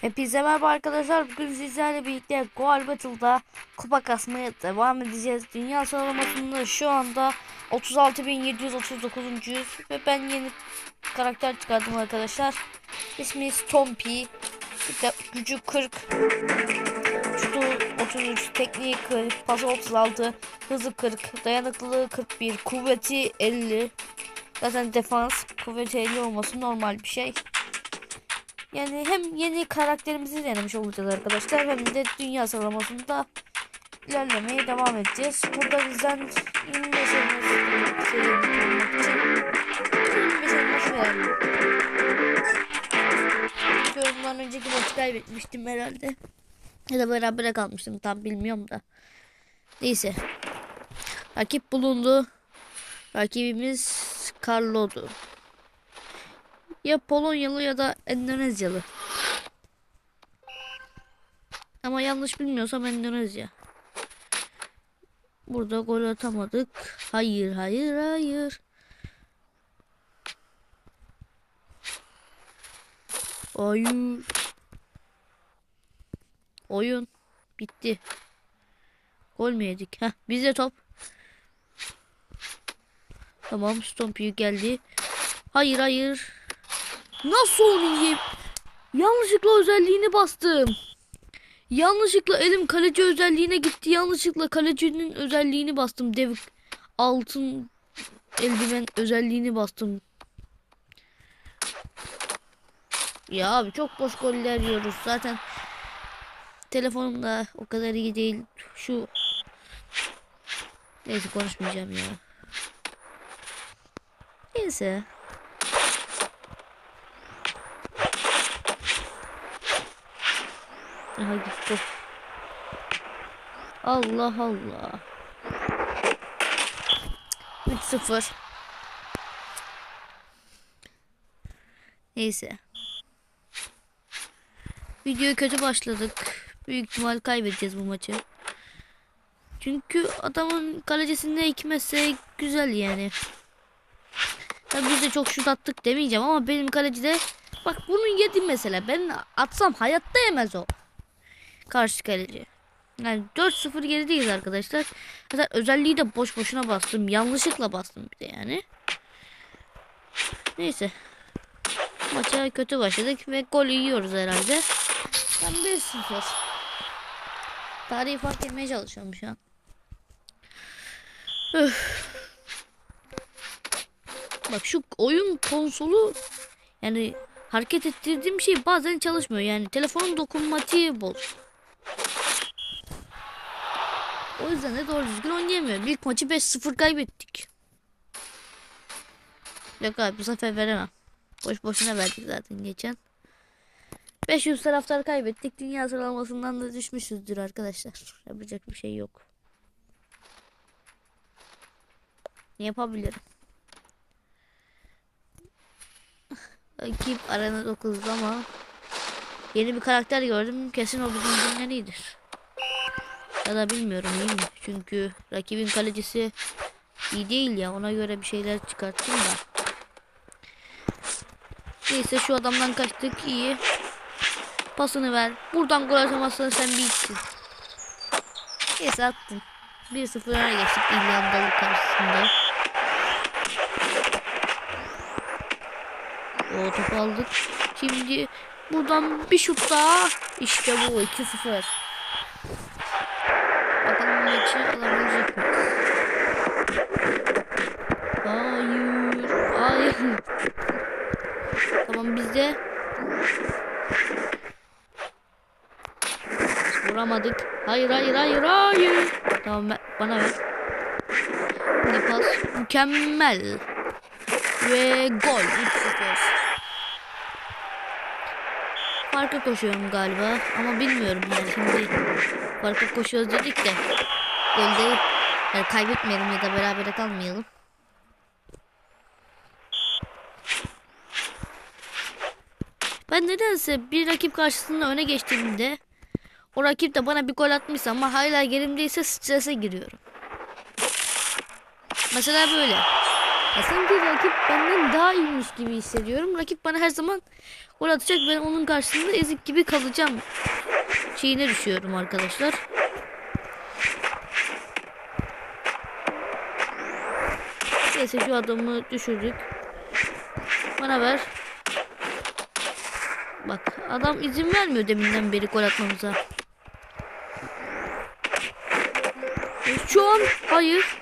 Hepinize merhaba arkadaşlar. Bugün sizlerle birlikte Goal Battle'da kupa kasmaya devam edeceğiz. Dünya sıralamasında şu anda 36.739. ve ben yeni karakter çıkardım arkadaşlar. İsmi Stompy. İşte gücü 40. Şutu 33, tekniği 40, pası 36, hızı 40, dayanıklılığı 41, kuvveti 50. Zaten defans kuvveti 50 olması normal bir şey. Yani hem yeni karakterimizi denemiş olacağız arkadaşlar hem de dünya sıralamasında ilerlemeye devam edeceğiz. Burada bizden 25 elmas için 25 elmas verelim. Yorumdan önceki maçı kaybetmiştim herhalde. Ya da beraber kalmıştım tam bilmiyorum da. Neyse. Rakip bulundu. Rakibimiz Carlo'du. Ya Polonyalı ya da Endonezyalı. Ama yanlış bilmiyorsam Endonezya. Burada gol atamadık. Hayır, hayır, hayır. Hayır. Oyun bitti. Gol mü yedik? Heh, bize top. Tamam, Stompy geldi. Hayır, hayır. Nasıl onu yiyeyim? Yanlışlıkla özelliğini bastım. Yanlışlıkla elim kaleci özelliğine gitti. Yanlışlıkla kalecinin özelliğini bastım. Dev altın eldiven özelliğini bastım. Ya abi çok boş goller yiyoruz. Zaten telefonum da o kadar iyi değil. Şu Neyse konuşmayacağım ya. Neyse. Aha gitti. Allah Allah. 3-0. Neyse. Videoyu kötü başladık. Büyük ihtimal kaybedeceğiz bu maçı. Çünkü adamın kalecisinde hikmetse güzel yani. Tabii biz de çok şut attık demeyeceğim ama benim kalecide bak bunu yedim mesela. Ben atsam hayatta yemez o karşı kaleci. Yani 4-0 gerideyiz arkadaşlar. Zaten özelliği de boş boşuna bastım. Yanlışlıkla bastım bir de yani. Neyse. Maça kötü başladık ve gol yiyoruz herhalde. Ben 1-0. Tarihi fark etmeye çalışıyorum şu an. Öf. Bak şu oyun konsolu yani hareket ettirdiğim şey bazen çalışmıyor. Yani telefonun dokunmatiği boz. O yüzden de doğru düzgün oynayamıyorum. İlk maçı 5-0 kaybettik. Yok abi bu sefer veremem. Boş boşuna verdik zaten geçen. 500 taraftar kaybettik. Dünya sıralamasından da düşmüşüzdür arkadaşlar. Yapacak bir şey yok. Ne yapabilirim? Rakip arena 9 ama yeni bir karakter gördüm. Kesin o bizimkinden iyidir. Ya da bilmiyorum iyi mi? Çünkü rakibin kalecisi iyi değil ya. Ona göre bir şeyler çıkarttım da. Neyse şu adamdan kaçtık iyi. Pasını ver. Buradan gol atamazsan sen bitsin. Neyse attın. 1-0 öne geçtik İrlandalı karşısında. O topu aldık. Şimdi buradan bir şut daha. İşte bu 2-0. Bakalım maçı alabilecek miyiz? Hayır. Hayır. Tamam bizde. Vuramadık. Hayır hayır hayır hayır. Tamam ben, bana ver. Şimdi pas mükemmel. Ve gol 3-0. Farka koşuyorum galiba ama bilmiyorum yani şimdi farka koşuyoruz dedik de golde yani kaybetmeyelim ya da berabere kalmayalım. Ben nedense bir rakip karşısında öne geçtiğimde o rakip de bana bir gol atmışsa ama hala gerimdeyse strese giriyorum. Mesela böyle. Ya sanki rakip benden daha iyiymiş gibi hissediyorum. Rakip bana her zaman gol atacak. Ben onun karşısında ezik gibi kalacağım. Şeyine düşüyorum arkadaşlar. Neyse şu adamı düşürdük. Bana ver. Bak adam izin vermiyor deminden beri gol atmamıza. Şu an hayır.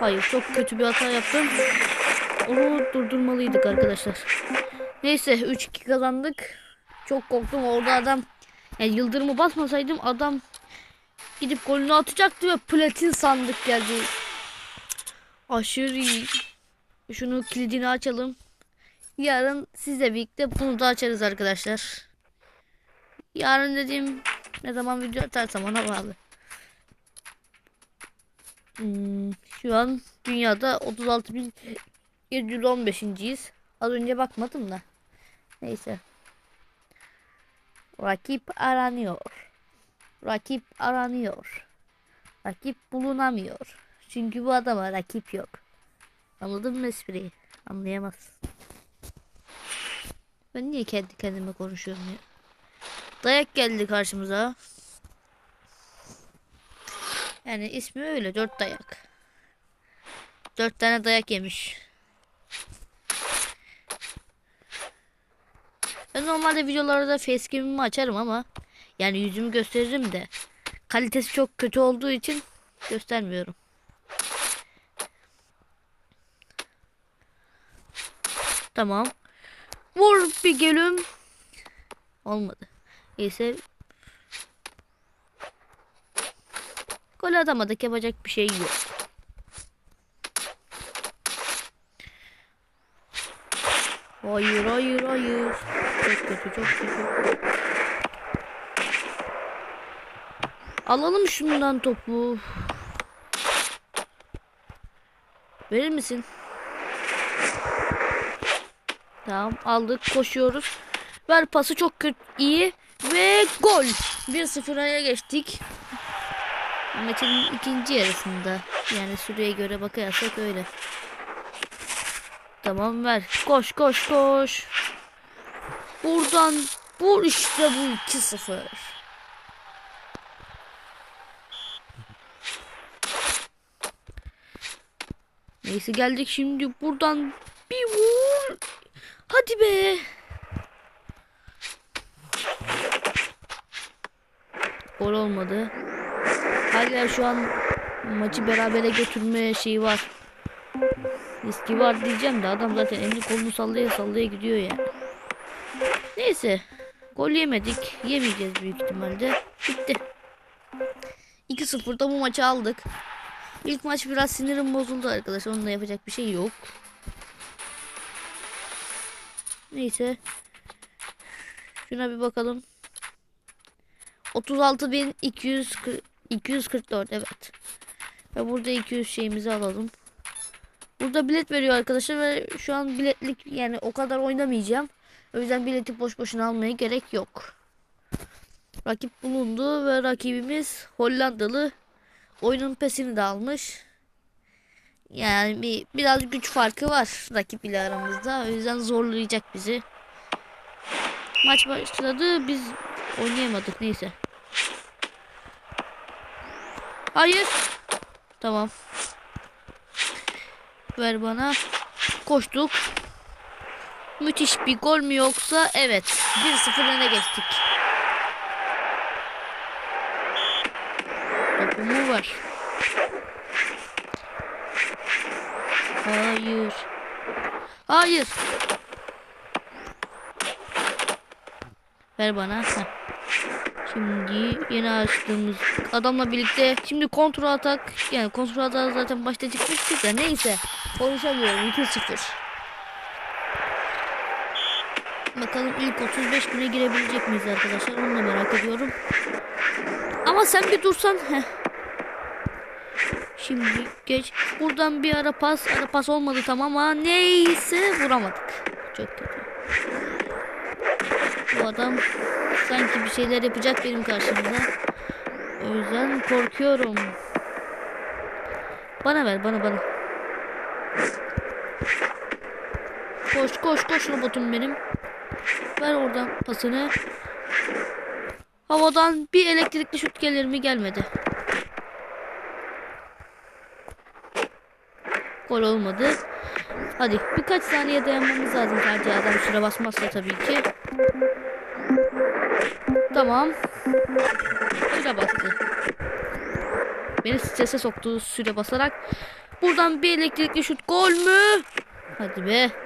Hayır çok kötü bir hata yaptım. Onu durdurmalıydık arkadaşlar. Neyse 3-2 kazandık. Çok korktum orada adam yani yıldırımı basmasaydım adam gidip golünü atacaktı ve platin sandık geldi. Aşırı iyi. Şunu kilidini açalım. Yarın sizle birlikte bunu da açarız arkadaşlar. Yarın dediğim ne zaman video atarsam ona bağlı. Hmm, şu an dünyada 36.715.yiz. Az önce bakmadım da. Neyse. Rakip aranıyor. Rakip aranıyor. Rakip bulunamıyor. Çünkü bu adama rakip yok. Anladın mı espriyi? Anlayamazsın. Ben niye kendi kendime konuşuyorum ya? Dayak geldi karşımıza. Yani ismi öyle dört dayak. Dört tane dayak yemiş. Ben normalde videolarda facecam'imi açarım ama yani yüzümü gösteririm de kalitesi çok kötü olduğu için göstermiyorum. Tamam. Vur bir gülüm. Olmadı. Neyse. Gol atamadık yapacak bir şey yok. Hayır hayır hayır. Çok kötü çok kötü. Alalım şundan topu. Verir misin? Tamam aldık koşuyoruz. Ver pası çok kötü iyi ve gol. 1-0 öne geçtik. Maçın ikinci yarısında. Yani süreye göre bakarsak öyle. Tamam ver. Koş koş koş. Buradan vur işte bu 2-0. Neyse geldik şimdi buradan bir vur. Hadi be. Gol olmadı. Hala şu an maçı berabere götürme şeyi var. Riski var diyeceğim de adam zaten elini kolunu sallaya sallaya gidiyor yani. Neyse. Gol yemedik. Yemeyeceğiz büyük ihtimalle. Bitti. 2-0'da bu maçı aldık. İlk maç biraz sinirim bozuldu arkadaşlar. Onunla yapacak bir şey yok. Neyse. Şuna bir bakalım. 36.240 244 evet. Ve burada 200 şeyimizi alalım. Burada bilet veriyor arkadaşlar ve şu an biletlik yani o kadar oynamayacağım. O yüzden bileti boş boşuna almaya gerek yok. Rakip bulundu ve rakibimiz Hollandalı. Oyunun pesini de almış. Yani bir biraz güç farkı var rakip ile aramızda. O yüzden zorlayacak bizi. Maç başladı. Biz oynayamadık neyse. Hayır. Tamam. Ver bana. Koştuk. Müthiş bir gol mü yoksa? Evet. 1-0 öne geçtik. Topumu var. Hayır. Hayır. Ver bana. Heh. Şimdi yeni açtığımız adamla birlikte şimdi kontrol atak yani kontrol atak zaten başta çıkmıştık da neyse konuşamıyorum 2-0 Bakalım ilk 35 güne girebilecek miyiz arkadaşlar onu da merak ediyorum Ama sen bir dursan heh. Şimdi geç buradan bir ara pas ara pas olmadı tamam ama neyse vuramadık Çok kötü Bu adam sanki bir şeyler yapacak benim karşımda. O yüzden korkuyorum. Bana ver bana bana. Koş koş koş robotum benim. Ver oradan pasını. Havadan bir elektrikli şut gelir mi gelmedi. Gol olmadı. Hadi birkaç saniye dayanmamız lazım Ferdi adam süre basmazsa tabii ki. Tamam. Süre bastı. Beni strese soktu süre basarak. Buradan bir elektrikli şut gol mü? Hadi be.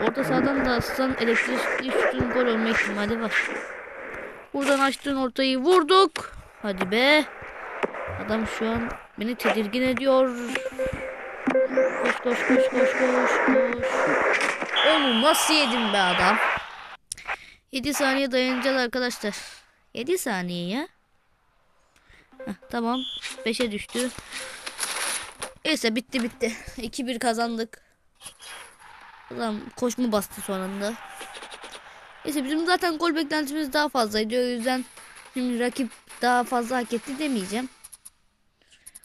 Orta sahadan da aslan elektrikli şutun gol olma ihtimali var. Buradan açtığın ortayı vurduk. Hadi be. Adam şu an beni tedirgin ediyor. Koş koş koş koş koş koş. Onu nasıl yedim be adam? 7 saniye dayanacağız arkadaşlar. 7 saniye ya. Heh, tamam. 5'e düştü. Neyse bitti bitti. 2-1 kazandık. Adam koşma bastı son anda. Neyse bizim zaten gol beklentimiz daha fazlaydı. O yüzden şimdi rakip daha fazla hak etti demeyeceğim.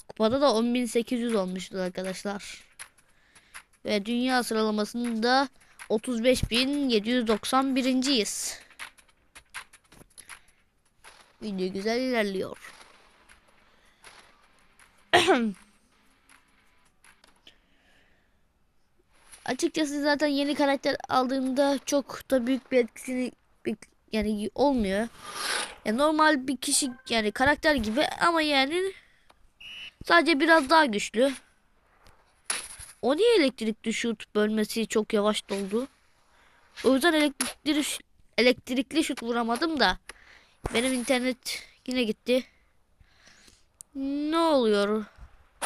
Kupada da 10.800 olmuştu arkadaşlar. Ve dünya sıralamasında 35.791.yiz. Video güzel ilerliyor. Açıkçası zaten yeni karakter aldığında çok da büyük bir etkisini yani olmuyor. Yani normal bir kişi yani karakter gibi ama yani sadece biraz daha güçlü. O niye elektrikli şut bölmesi çok yavaş doldu? O yüzden elektrikli elektrikli şut vuramadım da benim internet yine gitti. Ne oluyor?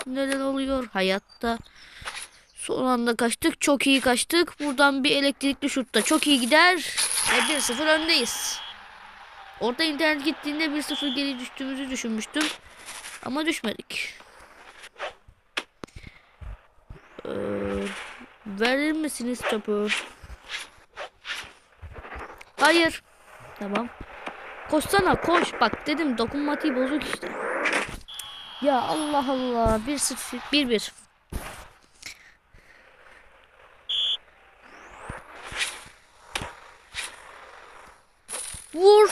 Neler oluyor hayatta? Son anda kaçtık. Çok iyi kaçtık. Buradan bir elektrikli şutta çok iyi gider. Ve 1-0 öndeyiz. Orada internet gittiğinde 1-0 geri düştüğümüzü düşünmüştüm. Ama düşmedik. Ee, verir misiniz topu? Hayır. Tamam. Koşsana koş. Bak dedim dokunmatiği bozuk işte. Ya Allah Allah. 1-0 1-1. Vur.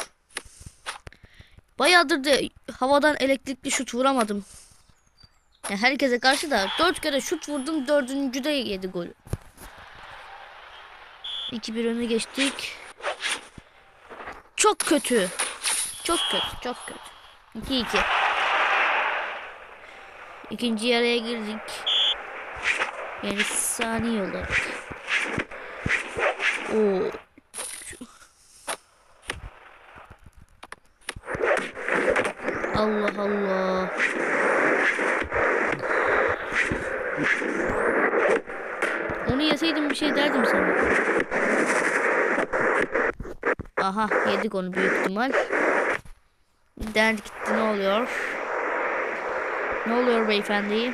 Bayağıdır da havadan elektrikli şut vuramadım. Ya herkese karşı da dört kere şut vurdum dördüncüde yedi gol. 2-1 öne geçtik. Çok kötü. Çok kötü, çok kötü. 2-2. İkinci yarıya girdik. Yani saniye olarak. Oo, Allah Allah. Onu yeseydim bir şey derdim sana. Aha yedik onu büyük ihtimal. İnternet gitti ne oluyor? Ne oluyor beyefendi?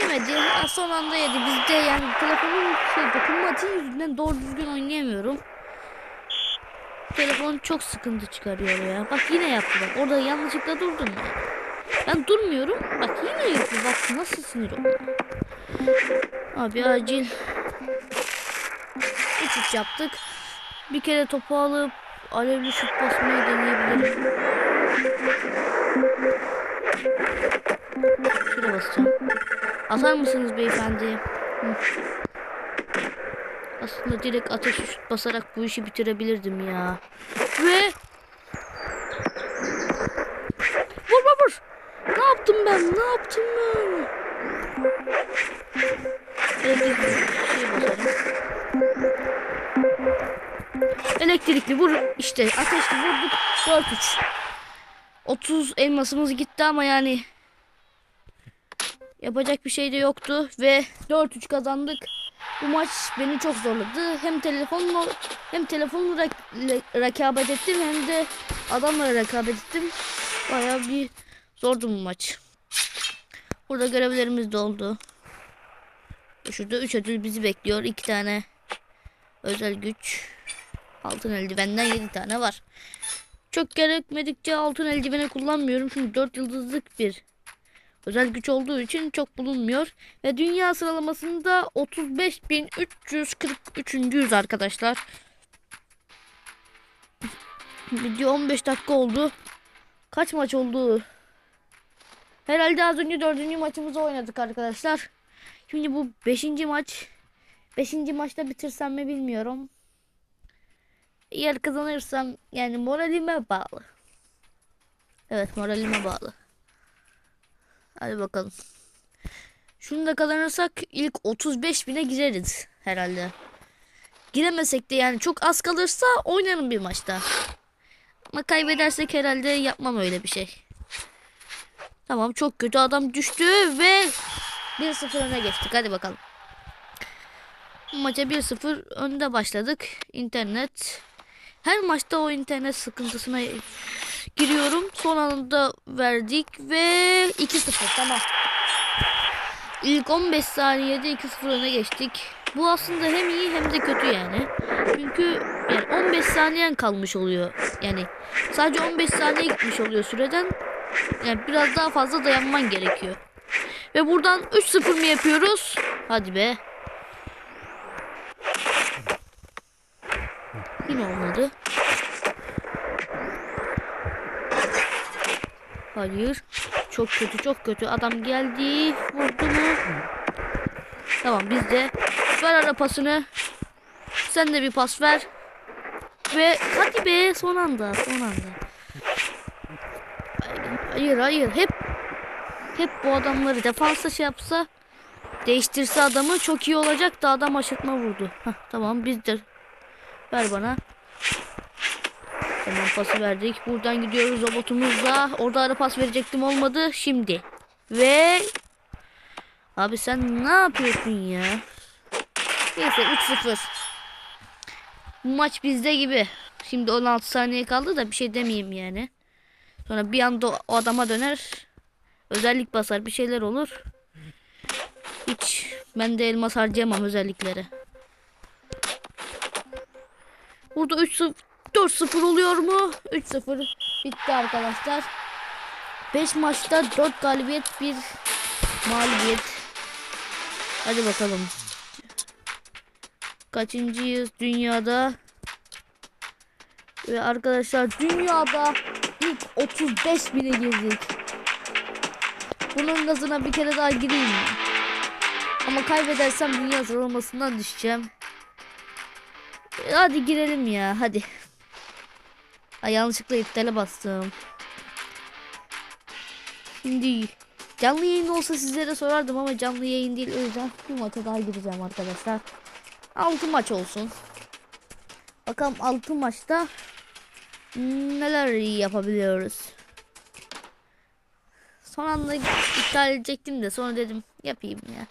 Yemedi. Son anda yedi. Bizde yani telefonun şey dokunmatiği yüzünden doğru düzgün oynayamıyorum. Telefon çok sıkıntı çıkarıyor ya. Bak yine yaptı bak. Orada yanlışlıkla durdum ya. Ben durmuyorum. Bak yine yapıyor. Bak nasıl sinir. Abi acil. 3-3 yaptık. Bir kere topu alıp alevli şut basmayı deneyebilirim. Şuraya basacağım. Atar mısınız beyefendi? Aslında direkt ateş şut basarak bu işi bitirebilirdim ya. Ve Vur vur vur. Ne yaptım ben? Ne yaptım ben? Elektrikli vur işte ateşli vurduk 4-3. 30 elmasımız gitti ama yani yapacak bir şey de yoktu ve 4-3 kazandık. Bu maç beni çok zorladı. Hem telefonla hem telefonla rak- rekabet ettim hem de adamla rekabet ettim. Bayağı bir zordu bu maç. Burada görevlerimiz de oldu. Şurada 3 ödül bizi bekliyor. 2 tane özel güç. Altın eldivenden 7 tane var. Çok gerekmedikçe altın eldiveni kullanmıyorum. Çünkü 4 yıldızlık bir Özel güç olduğu için çok bulunmuyor. Ve dünya sıralamasında 35.343. arkadaşlar. Video 15 dakika oldu. Kaç maç oldu? Herhalde az önce dördüncü maçımızı oynadık arkadaşlar. Şimdi bu beşinci maç. Beşinci maçta bitirsem mi bilmiyorum. Eğer kazanırsam yani moralime bağlı. Evet moralime bağlı. Hadi bakalım. Şunu da kazanırsak ilk 35 bine gireriz herhalde. Giremesek de yani çok az kalırsa oynarım bir maçta. Ama kaybedersek herhalde yapmam öyle bir şey. Tamam çok kötü adam düştü ve 1-0 öne geçtik. Hadi bakalım. Maça 1-0 önde başladık. İnternet. Her maçta o internet sıkıntısına giriyorum. Son anda verdik ve 2-0 tamam. İlk 15 saniyede 2-0 öne geçtik. Bu aslında hem iyi hem de kötü yani. Çünkü yani 15 saniyen kalmış oluyor. Yani sadece 15 saniye gitmiş oluyor süreden. Yani biraz daha fazla dayanman gerekiyor. Ve buradan 3-0 mı yapıyoruz? Hadi be. Yine olmadı. Hayır. Çok kötü çok kötü. Adam geldi. Vurdu mu? Tamam biz de. Ver ara pasını. Sen de bir pas ver. Ve hadi be son anda son anda. Hayır hayır hep hep bu adamları defansa şey yapsa değiştirse adamı çok iyi olacak da adam aşırtma vurdu. Heh, tamam biz de ver bana. Tamam pası verdik. Buradan gidiyoruz robotumuzla. Orada ara pas verecektim olmadı. Şimdi. Ve Abi sen ne yapıyorsun ya? Neyse 3-0. Bu maç bizde gibi. Şimdi 16 saniye kaldı da bir şey demeyeyim yani. Sonra bir anda o adama döner. Özellik basar bir şeyler olur. Hiç ben de elmas harcayamam özellikleri. Burada 3-0 4-0 oluyor mu? 3-0 bitti arkadaşlar. 5 maçta 4 galibiyet 1 mağlubiyet. Hadi bakalım. Kaçıncıyız dünyada? Ve arkadaşlar dünyada ilk 35 bine girdik. Bunun gazına bir kere daha gireyim? Ama kaybedersem dünya sıralamasından düşeceğim. E, Hadi girelim ya hadi. Ay yanlışlıkla iptale bastım. Şimdi canlı yayın olsa sizlere sorardım ama canlı yayın değil o yüzden bir maça daha gireceğim arkadaşlar. 6 maç olsun. Bakalım 6 maçta neler yapabiliyoruz. Son anda iptal edecektim de sonra dedim yapayım ya.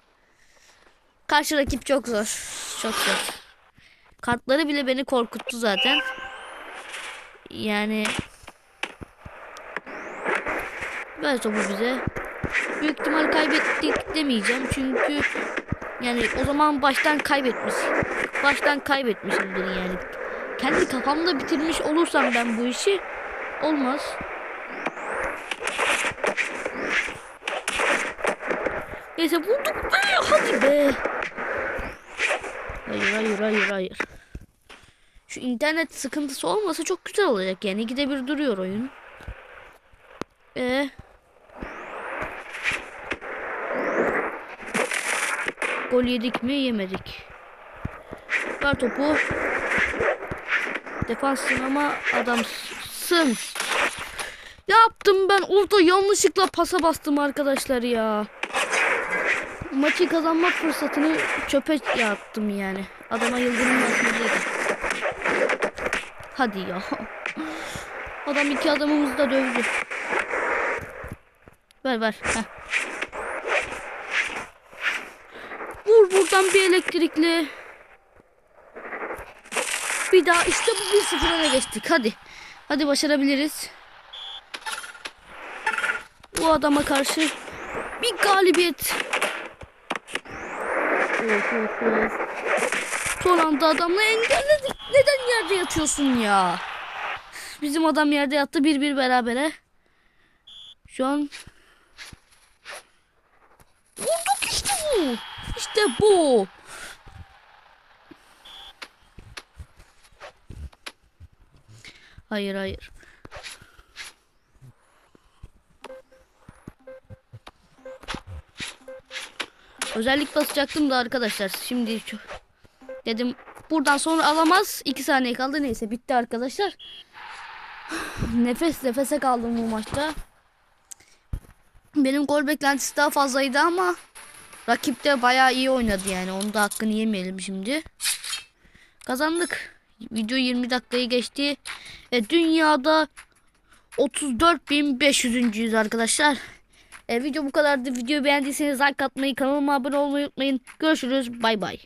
Karşı rakip çok zor. Çok zor. Kartları bile beni korkuttu zaten. Yani ver topu bize. Büyük ihtimal kaybettik demeyeceğim çünkü yani o zaman baştan kaybetmiş. Baştan kaybetmişimdir yani. Kendi kafamda bitirmiş olursam ben bu işi olmaz. Neyse bulduk be hadi be. Hayır hayır hayır hayır. Şu internet sıkıntısı olmasa çok güzel olacak yani. İkide bir duruyor oyun. Ee, gol yedik mi yemedik. Ver topu. Defansın ama adamsın. Yaptım ben orada yanlışlıkla pasa bastım arkadaşlar ya. Maçı kazanma fırsatını çöpe attım yani. Adama yıldırım atmalıydı. Hadi ya. Adam iki adamımızı da dövdü. Ver ver. Heh. Vur buradan bir elektrikli. Bir daha işte bu bir sıfır öne geçtik. Hadi. Hadi başarabiliriz. Bu adama karşı bir galibiyet. Of of of. Son anda adamla engelledik. Neden yerde yatıyorsun ya? Bizim adam yerde yattı bir bir berabere. Şu an Vurduk işte bu. İşte bu. Hayır hayır. Özellik basacaktım da arkadaşlar. Şimdi şu dedim buradan sonra alamaz. 2 saniye kaldı. Neyse bitti arkadaşlar. Nefes nefese kaldım bu maçta. Benim gol beklentisi daha fazlaydı ama rakip de bayağı iyi oynadı yani. Onun da hakkını yemeyelim şimdi. Kazandık. Video 20 dakikayı geçti. E, dünyada 34.500. arkadaşlar. E, video bu kadardı. Videoyu beğendiyseniz like atmayı, kanalıma abone olmayı unutmayın. Görüşürüz. Bay bay.